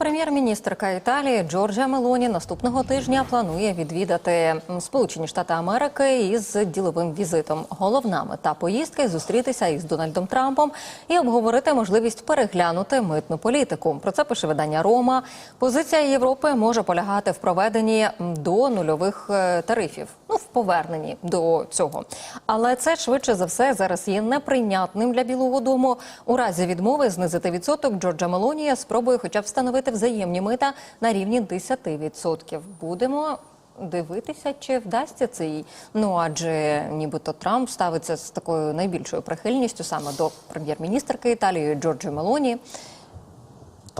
Прем'єр-міністрка Італії Джорджа Мелоні наступного тижня планує відвідати Сполучені Штати Америки із діловим візитом. Головна мета поїздки зустрітися із Дональдом Трампом і обговорити можливість переглянути митну політику. Про це пише видання Рома. Позиція Європи може полягати в проведенні до нульових е, тарифів. В поверненні до цього. Але це швидше за все зараз є неприйнятним для Білого Дому. У разі відмови знизити відсоток Джорджа Мелонія спробує хоча б встановити взаємні мита на рівні 10%. Будемо. Дивитися, чи вдасться це їй. Ну адже нібито Трамп ставиться з такою найбільшою прихильністю саме до прем'єр-міністрки Італії Джорджі Мелоні.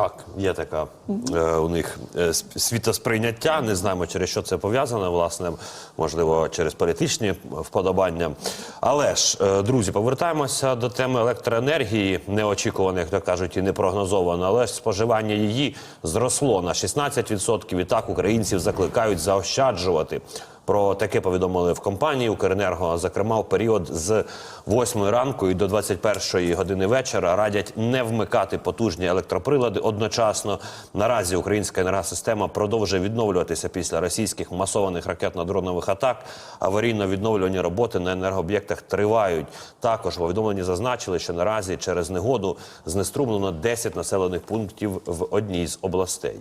Так, є така е, у них е, світосприйняття. Не знаємо, через що це пов'язано, власне, можливо, через політичні вподобання. Але ж, е, друзі, повертаємося до теми електроенергії, неочікуваних, як то кажуть, і не прогнозовано. Але ж споживання її зросло на 16%. І так українців закликають заощаджувати. Про таке повідомили в компанії Укренерго. Зокрема, в період з 8 ранку і до 21 години вечора радять не вмикати потужні електроприлади одночасно. Наразі українська енергосистема продовжує відновлюватися після російських масованих ракетно-дронових атак. Аварійно-відновлювані роботи на енергооб'єктах тривають. Також в повідомленні зазначили, що наразі через негоду знеструмлено 10 населених пунктів в одній з областей.